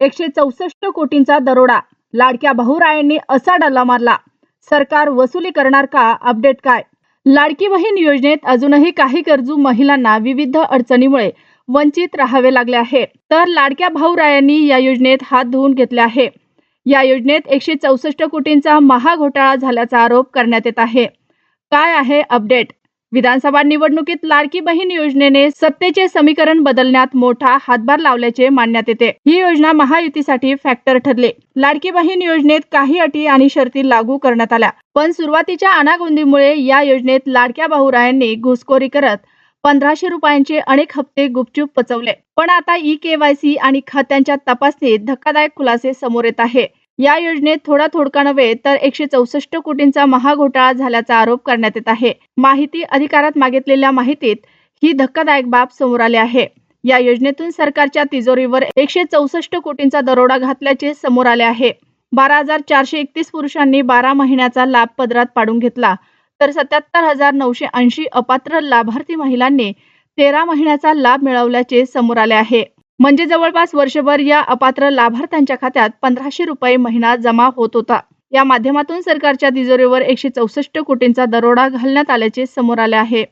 एकशे चौसष्ट कोटींचा दरोडा. लाडक्या भाऊरायांनी असा डल्ला मारला. सरकार वसुली करणार का? अपडेट काय? लाडकी बहीण योजनेत अजूनही काही गरजू महिलांना विविध अडचणीमुळे वंचित राहावे लागले आहे. तर लाडक्या भाऊरायांनी या योजनेत हात धुवून घेतले आहे. या योजनेत एकशे चौसष्ट कोटींचा महाघोटाळा झाल्याचा आरोप करण्यात येत आहे. काय आहे अपडेट? विधानसभा निवडणुकीत लाडकी बहीण योजनेने सत्तेचे समीकरण बदलण्यात मोठा हातभार लावल्याचे मानण्यात येते. ही योजना महायुतीसाठी फॅक्टर ठरले. लाडकी बहीण योजनेत काही अटी आणि शर्ती लागू करण्यात आल्या. पण सुरुवातीच्या अनागोंदीमुळे या योजनेत लाडक्या भाऊरायांनी घुसखोरी करत पंधराशे रुपयांचे अनेक हप्ते गुपचूप पचवले. पण आता ई केवायसी आणि खात्यांच्या तपासणीत धक्कादायक खुलासे समोर येत आहे. या योजनेत थोडा थोडका नव्हे तर एकशे चौसष्ट कोटींचा महाघोटाळा झाल्याचा आरोप करण्यात येत आहे. माहिती अधिकारात मागितलेल्या माहितीत ही धक्कादायक बाब समोर आली आहे. या योजनेतून सरकारच्या तिजोरीवर एकशे चौसष्ट कोटींचा दरोडा घातल्याचे समोर आले आहे. बारा हजार चारशे एकतीस पुरुषांनी बारा महिन्याचा लाभ पदरात पाडून घेतला तर सत्याहत्तर हजार नऊशे ऐंशी अपात्र लाभार्थी महिलांनी तेरा महिन्याचा लाभ मिळवल्याचे समोर आले आहे. म्हणजे जवळपास वर्षभर या अपात्र लाभार्थ्यांच्या खात्यात पंधराशे रुपये महिना जमा होत होता. या माध्यमातून सरकारच्या तिजोरीवर एकशे चौसष्ट कोटींचा दरोडा घालण्यात आल्याचे समोर आले आहे.